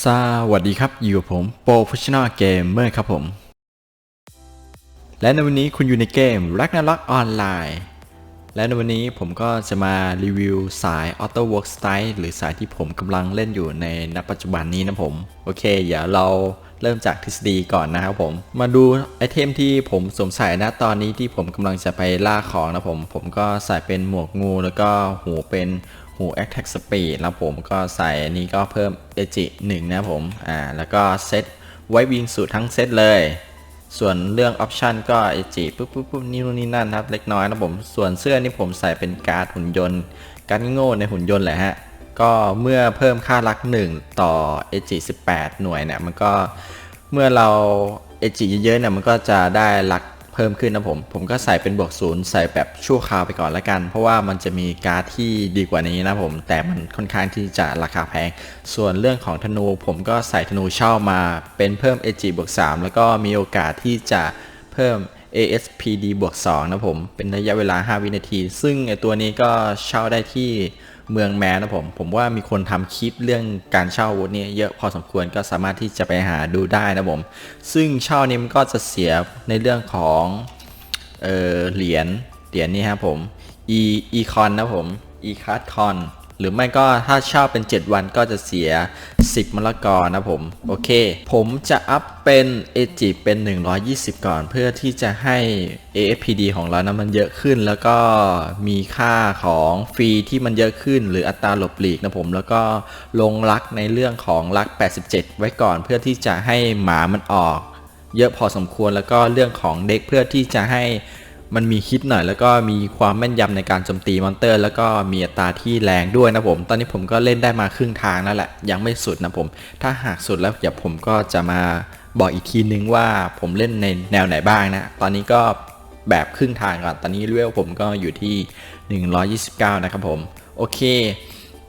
สวัสดีครับ อยู่กับผม Professional Gamer ครับผม และในวันนี้คุณอยู่ในเกม Ragnarok Online และในวันนี้ผมก็จะมารีวิวสาย Auto Work Style หรือสายที่ผมกำลังเล่นอยู่ในณปัจจุบันนี้นะผม โอเค เดี๋ยวเราเริ่มจากทฤษฎีก่อนนะครับผม มาดูไอเทมที่ผมสวมใส่นะตอนนี้ที่ผมกำลังจะไปล่าของนะผม ผมก็ใส่เป็นหมวกงูแล้วก็หูเป็น หู Attack Speed แล้วผมก็ใส่นี้ก็เพิ่มเอจิ1นะผมอ่าแล้วก็เซตไว้วิงสูตรทั้งเซตเลย ส่วนเรื่องออปชันก็เอจิปุ๊บปุ๊บปุ๊บนี่นู่นนี่นั่นครับเล็กน้อยนะผมส่วนเสื้อนี่ผมใส่เป็นการ์ดหุ่นยนต์ การ์ดโง่ในหุ่นยนต์แหละฮะก็เมื่อเพิ่มค่ารัก 1 ต่อเอจิ18 หน่วยเนี่ยมันก็เมื่อเราเอจิเยอะๆเนี่ยมันก็จะได้รัก เพิ่มขึ้นนะผม ผมก็ใส่เป็นบวกศูนย์ใส่แบบชั่วคราวไปก่อนละกัน เพราะว่ามันจะมีการ์ดที่ดีกว่านี้นะผม แต่มันค่อนข้างที่จะราคาแพง ส่วนเรื่องของธนู ผมก็ใส่ธนูเช่ามาเป็นเพิ่ม AG บวก3แล้วก็มีโอกาสที่จะเพิ่ม ASPD บวก2นะผม เป็นระยะเวลา 5 วินาที ซึ่งไอตัวนี้ก็เช่าได้ที่ เมืองแม้นะผม ผมว่ามีคนทำคลิปเรื่องการเช่าวุฒเนี่ยเยอะพอสมควรก็สามารถที่จะไปหาดูได้นะผม ซึ่งเช่านี้มันก็จะเสียในเรื่องของเออเหรียญเหรียญนี่ครับผม e e con นะผม e card con หรือไม่ก็ถ้าเช่าเป็น 7 วันก็จะเสีย 10มะละกอนะผม โอเค ผมจะอัพเป็น a g เป็น 120 ก่อน เพื่อที่จะให้ AFPD ของเรานะมันเยอะขึ้น แล้วก็มีค่าของฟรีที่มันเยอะขึ้น หรืออัตราหลบหลีกนะผม แล้วก็ลงรักในเรื่องของรัก 87 ไว้ก่อน เพื่อที่จะให้หมามันออก เยอะพอสมควรแล้วก็เรื่องของเด็กเพื่อที่จะให้ มันมีฮิตหน่อย แล้วก็มีความแม่นยำในการโจมตีมอนเตอร์ แล้วก็มีอัตราที่แรงด้วยนะผม ตอนนี้ผมก็เล่นได้มาครึ่งทางนั่นแหละ ยังไม่สุดนะผม ถ้าหากสุดแล้วเดี๋ยวผมก็จะมาบอกอีกทีนึงว่าผมเล่นในแนวไหนบ้างนะ ตอนนี้ก็แบบครึ่งทางก่อน ตอนนี้เวลผมก็อยู่ที่ 129 นะครับผม โอเค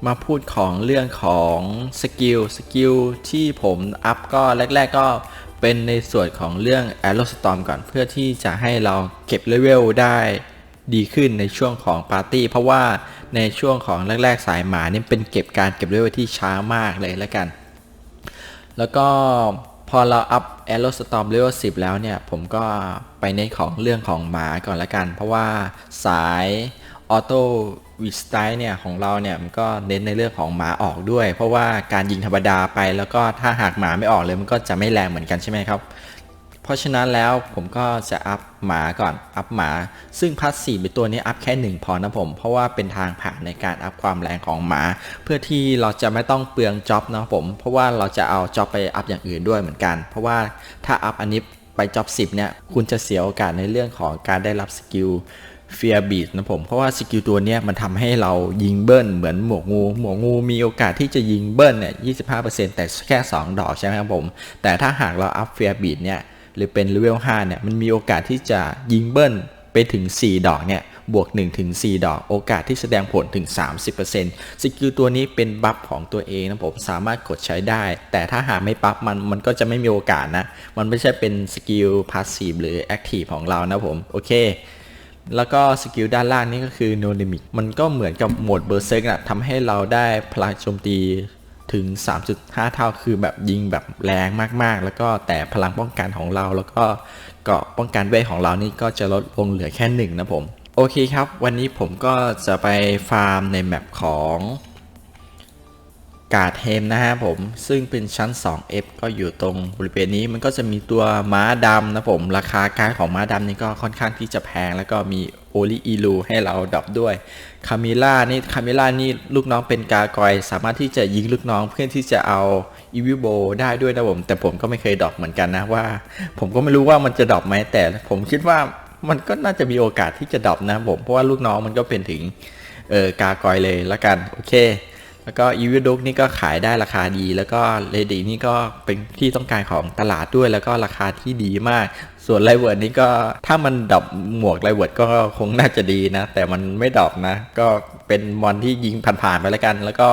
มาพูดของเรื่องของสกิล สกิลที่ผมอัพก็แรก ๆ ก็ เป็นในส่วนของเรื่อง a e r o Storm ก่อนเพื่อที่จะให้เราเก็บเลเวลได้ดีขึ้นในช่วงของปาร์ตี้ เพราะว่าในช่วงของแรก ๆ สายหมานี่เป็นเก็บการเก็บเลเวลที่ช้ามากเลยแล้วกัน แล้วก็พอเราอัพ a e r o Storm Level 10 แล้วเนี่ย ผมก็ไปในของเรื่องของหมาก่อนละกัน เพราะว่าสาย ออโต้วิสไตเนี่ยของเราเนี่ยมันก็เน้นในเรื่องของหมาออกด้วย เพราะว่าการยิงธรรมดาไปแล้วก็ถ้าหากหมาไม่ออกเลยมันก็จะไม่แรงเหมือนกันใช่ไหมครับ เพราะฉะนั้นแล้วผมก็จะอัพหมาก่อนอัพหมา ซึ่งพัสซีเป็นตัวนี้อัพแค่หนึ่งพอนะผม เพราะว่าเป็นทางผ่านในการอัพความแรงของหมา เพื่อที่เราจะไม่ต้องเปลืองจ็อบนะผม เพราะว่าเราจะเอาจ็อบไปอัพอย่างอื่นด้วยเหมือนกัน เพราะว่าถ้าอัพอันนี้ไปจ็อบ10เนี่ยคุณจะเสียโอกาสในเรื่องของการได้รับสกิล เฟียบีดนะผม เพราะว่าสกิลตัวเนี้ยมันทำให้เรายิงเบิ้ลเหมือนหมวกงู หมวกงูมีโอกาสที่จะยิงเบิ้ลเนี่ย25%แต่แค่ 2 ดอกใช่ไหมครับผม แต่ถ้าหากเราอัพเฟียบีดเนี่ยหรือเป็นเลเวล5เนี่ยมันมีโอกาสที่จะยิงเบิ้ลไปถึง 4 ดอกเนี่ยบวก1ถึง4ดอก โอกาสที่แสดงผลถึง 30%สกิลตัวนี้เป็นบัฟของตัวเองนะผมสามารถกดใช้ได้ แต่ถ้าหากไม่บัฟมันมันก็จะไม่มีโอกาสนะ มันไม่ใช่เป็นสกิลพาสซีฟหรือแอคทีฟของเรานะผม โอเค แล้วก็สกิลด้านล่างนี่ก็คือ No Limit มันก็เหมือนกับโหมดเบอร์เซกนะทำให้เราได้พลังโจมตีถึง 3.5 เท่าคือแบบยิงแบบแรงมากๆ แล้วก็แต่พลังป้องกันของเราแล้วก็เกาะป้องกันเวทของเรานี่ก็จะลดลงเหลือแค่หนึ่งนะผม โอเคครับ วันนี้ผมก็จะไปฟาร์มในแมปของ กาดเฮมนะฮะผมซึ่งเป็นชั้น 2F ก็อยู่ตรงบริเวณนี้มันก็จะมีตัวม้าดำนะผม ราคาการของม้าดำนี่ก็ค่อนข้างที่จะแพง แล้วก็มีโอลิอีลูให้เราดรอปด้วยคามิล่านี่คามิล่านี่ลูกน้องเป็นกากอย สามารถที่จะยิงลูกน้องเพื่อที่จะเอาอีวิโบได้ด้วยนะผม แต่ผมก็ไม่เคยดรอปเหมือนกันนะว่า ผมก็ไม่รู้ว่ามันจะดรอปไหมแต่ ผมคิดว่ามันก็น่าจะมีโอกาสที่จะดรอปนะผมเพราะว่าลูกน้องมันก็เป็นถึงเออกากอยเลยละกันโอเค แล้วก็อีวิดุกนี่ก็ขายได้ราคาดี แล้วก็เลดีนี่ก็เป็นที่ต้องการของตลาดด้วย แล้วก็ราคาที่ดีมาก ส่วนไลเวิร์ดนี่ก็ถ้ามันดรอปหมวกไลเวิร์ดก็คงน่าจะดีนะ แต่มันไม่ดรอปนะ ก็เป็นมอนที่ยิงผ่านๆไปแล้วกัน แล้วก็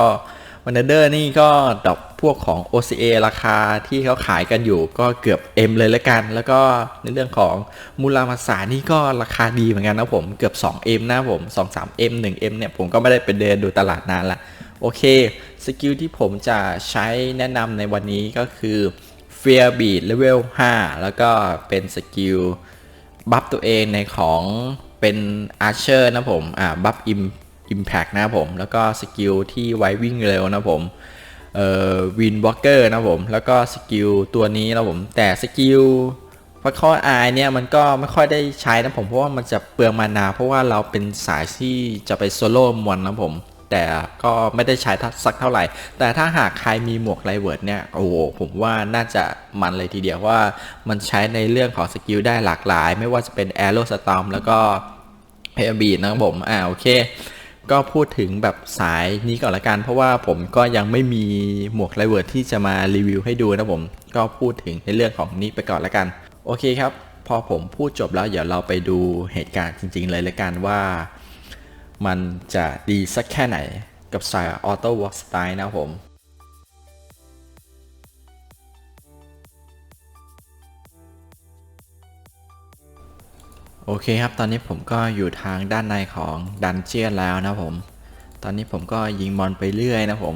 วันเดอร์นี่ก็ดรอปพวกของ OCA ราคาที่เขาขายกันอยู่ก็เกือบ M เลยแล้วกัน แล้วก็ในเรื่องของมูลมาสานี่ก็ราคาดีเหมือนกันนะผมเกือบ 2M นะผม 2-3M 1M เนี่ยผมก็ไม่ได้ไปเดินดูตลาดนานละ โอเค สกิลที่ผมจะใช้แนะนำในวันนี้ก็คือ Fear Beat Level 5 แล้วก็เป็นสกิลบัฟตัวเองในของเป็นอาร์เชอร์นะผม อ่า บัฟอิมอิมแพกนะผม แล้วก็สกิลที่ไว้วิ่งเร็วนะผมเอ่อวินวอล์กเกอร์นะผม แล้วก็สกิลตัวนี้นะผม แต่สกิลพัคคอไอเนี่ยมันก็ไม่ค่อยได้ใช้นะผม เพราะว่ามันจะเปลืองมานา เพราะว่าเราเป็นสายที่จะไปโซโล่มอนนะผม แต่ก็ไม่ได้ใช้สักเท่าไหร่ แต่ถ้าหากใครมีหมวกไลเวิร์ดเนี่ยโอ้โหผมว่าน่าจะมันเลยทีเดียวว่ามันใช้ในเรื่องของสกิลได้หลากหลาย ไม่ว่าจะเป็น a อ r o w Storm แล้วก็เพย์บีนะครับผมอ่าโอเคก็พูดถึงแบบสายนี้ก่อนละกัน เพราะว่าผมก็ยังไม่มีหมวกไลเวิร์ดที่จะมารีวิวให้ดูนะผม ก็พูดถึงในเรื่องของนี้ไปก่อนละกัน โอเคครับ พอผมพูดจบแล้วเดี๋ยวเราไปดูเหตุการณ์จริง ๆ เลยละกันว่า มันจะดีสักแค่ไหนกับสายออโต้วอล์กสไตล์นะผมโอเคครับตอนนี้ผมก็อยู่ทางด้านในของดันเจียนแล้วนะผม ตอนนี้ผมก็ยิงมอนไปเรื่อยนะผม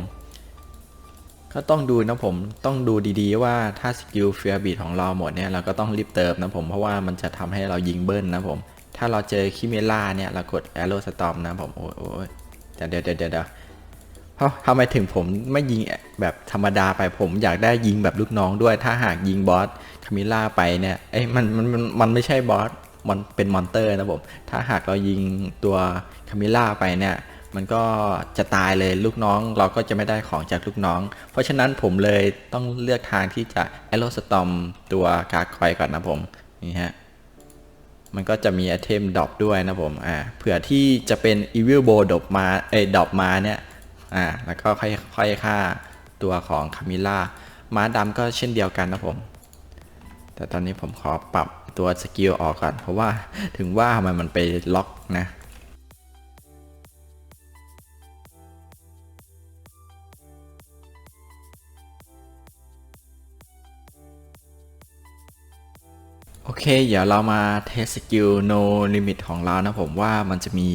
ก็ต้องดูนะผมต้องดูดีๆว่าถ้าสกิลเฟียร์บีดของเราหมดเนี่ยเราก็ต้องรีบเติมนะผมเพราะว่ามันจะทำให้เรายิงเบิ้ลนะผม ถ้าเราเจอคิเมล่าเนี่ย เรากด Arrow Storm นะผมโอ้ยโอ้ยเดี๋ยวเดี๋ยวเดี๋ยวเดี๋ยวเพราะทำไมถึงผมไม่ยิงแบบธรรมดาไปผมอยากได้ยิงแบบลูกน้องด้วย ถ้าหากยิงบอสคามิล่าไปเนี่ยเอ้ยมันมันมันไม่ใช่บอสมันเป็นมอนเตอร์นะผมถ้าหากเรายิงตัวคามิล่าไปเนี่ยมันก็จะตายเลยลูกน้องเราก็จะไม่ได้ของจากลูกน้อง เพราะฉะนั้นผมเลยต้องเลือกทางที่จะ Arrow Storm ตัวกาคอยก่อนนะผมนี่ฮะ มันก็จะมีไอเทมดรอปด้วยนะผมอ่าเผื่อที่จะเป็นอีวิลโบดรอปมาเอ้ดรอปมาเนี่ยอ่าแล้วก็ค่อยค่อยฆ่าตัวของคามิล่าม้าดำก็เช่นเดียวกันนะผม แต่ตอนนี้ผมขอปรับตัวสกิลออกก่อน เพราะว่าถึงว่ามันมันไปล็อกนะ เค เดี๋ยวเรามาเทสสกิล no limit ของเรานะผมว่ามันจะมี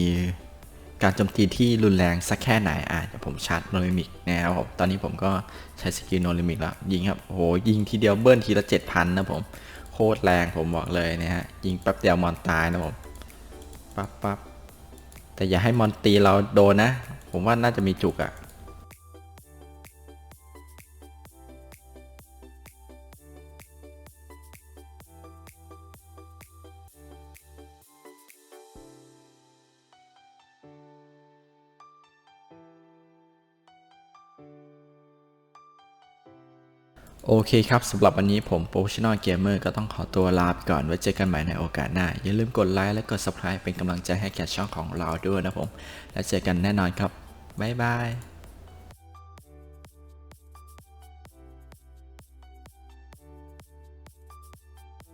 การโจมตีที่รุนแรงสักแค่ไหนอะเดี๋ยวผมชาร์จ no limit นะครับผมตอนนี้ผมก็ใช้สกิล no limit แล้ว ยิงครับโหยิงทีเดียวเบิ้ลทีละ 7,000 นะผม โคตรแรงผมบอกเลยนะฮะ ยิงแป๊บเดียวมอนตายนะผม ปั๊บปั๊บแต่อย่าให้มอนตีเราโดนนะ ผมว่าน่าจะมีจุกอะ โอเคครับสำหรับวันนี้ผม Professional Gamer ก็ต้องขอตัวลาไปก่อนไว้เจอกันใหม่ในโอกาสหน้า อย่าลืมกดไลค์และกด Subscribe เป็นกำลังใจให้แก่ช่องของเราด้วยนะผม แล้วเจอกันแน่นอนครับ บ๊ายบาย